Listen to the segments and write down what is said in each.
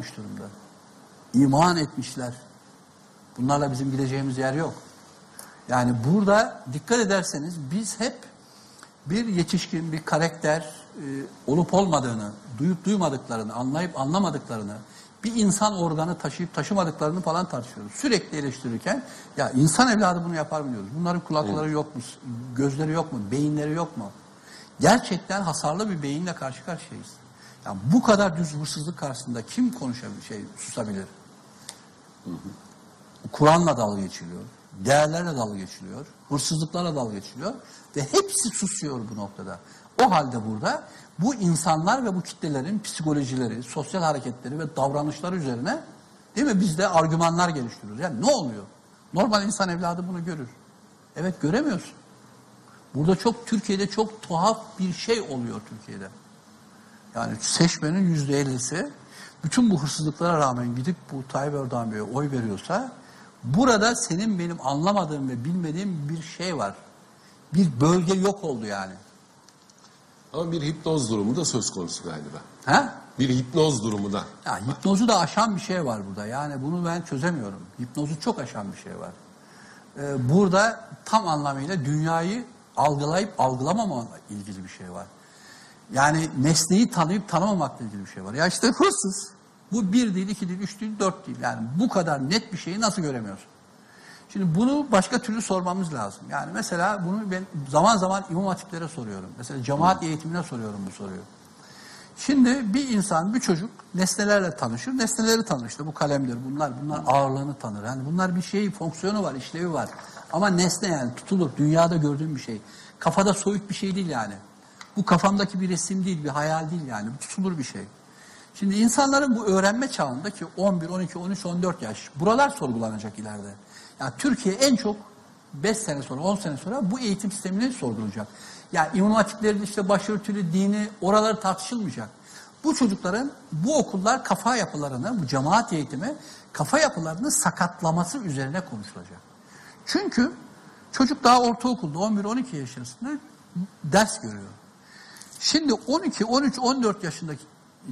etmiş durumda. İman etmişler. Bunlarla bizim gideceğimiz yer yok. Yani burada dikkat ederseniz biz hep bir yetişkin, bir karakter e, olup olmadığını, duyup duymadıklarını, anlayıp anlamadıklarını, bir insan organı taşıyıp taşımadıklarını falan tartışıyoruz. Sürekli eleştirirken ya insan evladı bunu yapar mı diyoruz. Bunların kulakları yok mu, gözleri yok mu, beyinleri yok mu? Gerçekten hasarlı bir beyinle karşı karşıyayız. Yani bu kadar düz hırsızlık karşısında kim konuşabilir, şey susabilir? Kur'an'la dalga geçiliyor, değerlerle dalga geçiliyor, hırsızlıklarla dalga geçiliyor ve hepsi susuyor bu noktada. O halde burada bu insanlar ve bu kitlelerin psikolojileri, sosyal hareketleri ve davranışları üzerine değil mi biz de argümanlar geliştiriyoruz. Yani ne oluyor? Normal insan evladı bunu görür. Evet göremiyorsun. Burada çok Türkiye'de çok tuhaf bir şey oluyor Türkiye'de. Yani seçmenin yüzde ellisi bütün bu hırsızlıklara rağmen gidip bu Tayyip Erdoğan Bey'e oy veriyorsa burada senin benim anlamadığım ve bilmediğim bir şey var. Bir bölge yok oldu yani. Ama bir hipnoz durumu da söz konusu galiba. Ha? Bir hipnoz durumu da. Ya hipnozu da aşan bir şey var burada. Yani bunu ben çözemiyorum. Hipnozu çok aşan bir şey var. Ee, burada tam anlamıyla dünyayı algılayıp algılamama ilgili bir şey var. Yani nesneyi tanıyıp tanımamakla ilgili bir şey var. Ya işte hırsız. Bu bir değil, iki değil, üç değil, dört değil. Yani bu kadar net bir şeyi nasıl göremiyorsun? Şimdi bunu başka türlü sormamız lazım. Yani mesela bunu ben zaman zaman imam hatiplere soruyorum. Mesela cemaat eğitimine soruyorum bu soruyu. Şimdi bir insan, bir çocuk nesnelerle tanışır. Nesneleri tanır. İşte bu kalemdir, bunlar, bunlar ağırlığını tanır. Yani bunlar bir şey, fonksiyonu var, işlevi var. Ama nesne yani tutulur, dünyada gördüğüm bir şey. Kafada soyut bir şey değil yani. Bu kafamdaki bir resim değil, bir hayal değil yani. Bu tutulur bir şey. Şimdi insanların bu öğrenme çağında ki 11, 12, 13, 14 yaş buralar sorgulanacak ileride. Yani Türkiye en çok 5 sene sonra, 10 sene sonra bu eğitim sistemini sorgulayacak. Yani İmam Hatiplerin işte başörtülü dini oraları tartışılmayacak. Bu çocukların bu okullar kafa yapılarını, bu cemaat eğitimi kafa yapılarını sakatlaması üzerine konuşulacak. Çünkü çocuk daha ortaokulda 11-12 yaşında ders görüyor. Şimdi 12, 13, 14 yaşındaki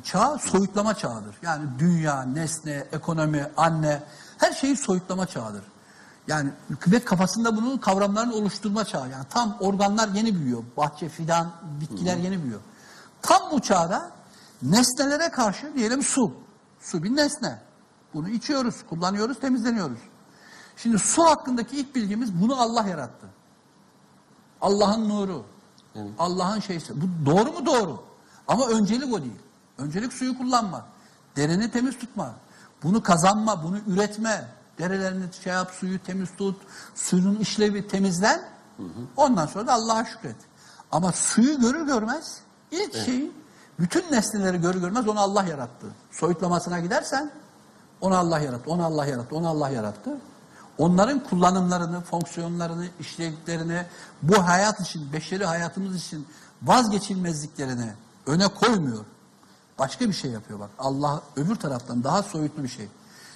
çağ soyutlama çağıdır. Yani dünya, nesne, ekonomi, anne her şeyi soyutlama çağıdır. Yani ve kafasında bunun kavramlarını oluşturma çağı. Yani tam organlar yeni büyüyor. Bahçe, fidan, bitkiler yeni büyüyor. Tam bu çağda nesnelere karşı diyelim su. Su bir nesne. Bunu içiyoruz, kullanıyoruz, temizleniyoruz. Şimdi su hakkındaki ilk bilgimiz bunu Allah yarattı. Allah'ın nuru. Allah'ın şeysi. Bu doğru mu? Doğru. Ama öncelik o değil. Öncelik suyu kullanma. Derini temiz tutma. Bunu kazanma, bunu üretme. Derelerini şey yap, suyu temiz tut. Suyun işlevi temizlen. Ondan sonra da Allah'a şükret. Ama suyu görür görmez ilk şeyi bütün nesneleri görür görmez onu Allah yarattı. Soyutlamasına gidersen onu Allah yarattı, onu Allah yarattı, onu Allah yarattı. Onların kullanımlarını, fonksiyonlarını, işlevlerini bu hayat için, beşeri hayatımız için vazgeçilmezliklerini öne koymuyor. Başka bir şey yapıyor bak. Allah öbür taraftan daha soyutlu bir şey.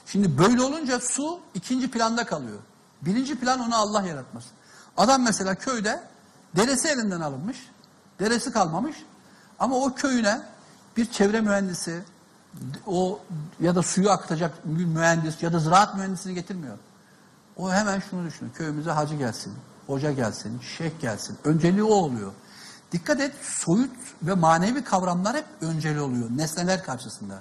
Şimdi böyle olunca su ikinci planda kalıyor. Birinci plan onu Allah yaratması. Adam mesela köyde deresi elinden alınmış. Deresi kalmamış. Ama o köyüne bir çevre mühendisi o ya da suyu akıtacak mühendis ya da ziraat mühendisini getirmiyor. O hemen şunu düşünüyor. Köyümüze hacı gelsin, hoca gelsin, şeyh gelsin. Önceliği o oluyor. Dikkat et soyut ve manevi kavramlar hep önceli oluyor nesneler karşısında.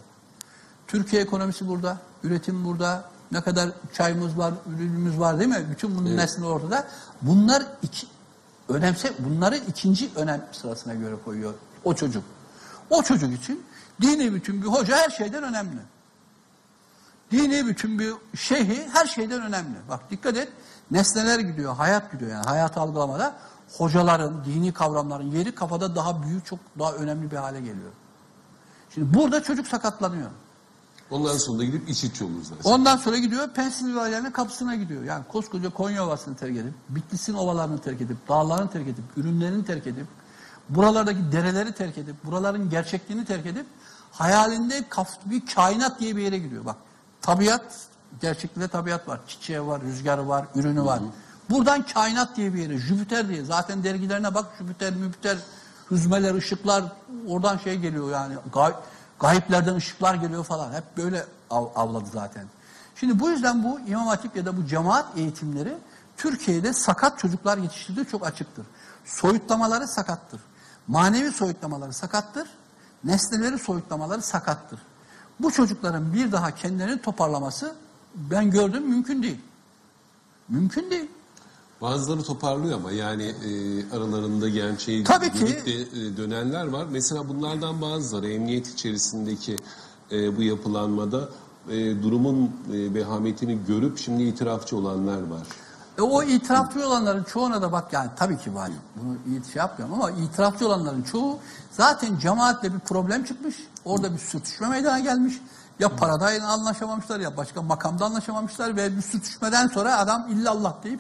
Türkiye ekonomisi burada, üretim burada, ne kadar çayımız var, ürünümüz var değil mi? Bütün bunun Evet. nesne ortada. Bunlar iki, önemse, bunları ikinci önem sırasına göre koyuyor o çocuk. O çocuk için dini bütün bir hoca her şeyden önemli. Dini bütün bir şeyhi her şeyden önemli. Bak dikkat et nesneler gidiyor, hayat gidiyor yani hayat algılamada hocaların, dini kavramların yeri kafada daha büyük, çok daha önemli bir hale geliyor. Şimdi burada çocuk sakatlanıyor. Ondan sonra gidip iç içiyoruz zaten. Ondan sonra gidiyor Pensilvanya'nın kapısına gidiyor. Yani koskoca Konya Ovası'nı terk edip, Bitlis'in ovalarını terk edip, dağlarını terk edip, ürünlerini terk edip, buralardaki dereleri terk edip, buraların gerçekliğini terk edip, hayalinde bir kainat diye bir yere gidiyor. Bak tabiat, gerçekliğinde tabiat var. Çiçeği var, rüzgarı var, ürünü var. Buradan kainat diye bir yere, Jüpiter diye. Zaten dergilerine bak Jüpiter, Müpiter, hüzmeler, ışıklar oradan şey geliyor yani. Gay- Gayiplerden ışıklar geliyor falan. Hep böyle av- avladı zaten. Şimdi bu yüzden bu İmam Hatip ya da bu cemaat eğitimleri Türkiye'de sakat çocuklar yetiştirdiği çok açıktır. Soyutlamaları sakattır. Manevi soyutlamaları sakattır. Nesneleri soyutlamaları sakattır. Bu çocukların bir daha kendilerini toparlaması ben gördüm mümkün değil. Mümkün değil. Bazıları toparlıyor ama yani e, aralarında gerçeği Tabii ki. de, e, dönenler var. Mesela bunlardan bazıları emniyet içerisindeki e, bu yapılanmada e, durumun e, vehametini görüp şimdi itirafçı olanlar var. E o itirafçı olanların çoğuna da bak yani tabii ki var. Bunu iyi şey yapmıyorum ama itirafçı olanların çoğu zaten cemaatle bir problem çıkmış. Orada bir sürtüşme meydana gelmiş. Ya paradayla anlaşamamışlar ya başka makamda anlaşamamışlar ve bir sürtüşmeden sonra adam illallah deyip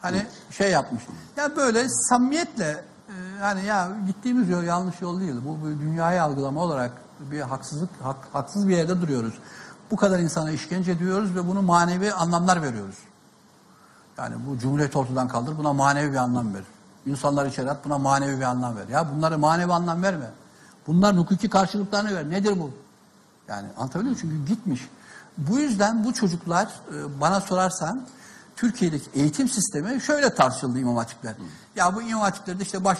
hani şey yapmış. Ya böyle samimiyetle e, hani ya gittiğimiz yol yanlış yol değil. Bu, bu dünyayı algılama olarak bir haksızlık hak- haksız bir yerde duruyoruz. Bu kadar insana işkence ediyoruz ve bunu manevi anlamlar veriyoruz. Yani bu cumhuriyet ortadan kaldır buna manevi bir anlam ver. İnsanlar içeri at buna manevi bir anlam ver. Ya bunları manevi anlam verme. Bunların hukuki karşılıklarını ver. Nedir bu? Yani anlatabiliyor muyum? Çünkü gitmiş. Bu yüzden bu çocuklar e, bana sorarsan Türkiye'deki eğitim sistemi şöyle tartışıldı imam hatipler. Ya bu imam hatiplerde işte baş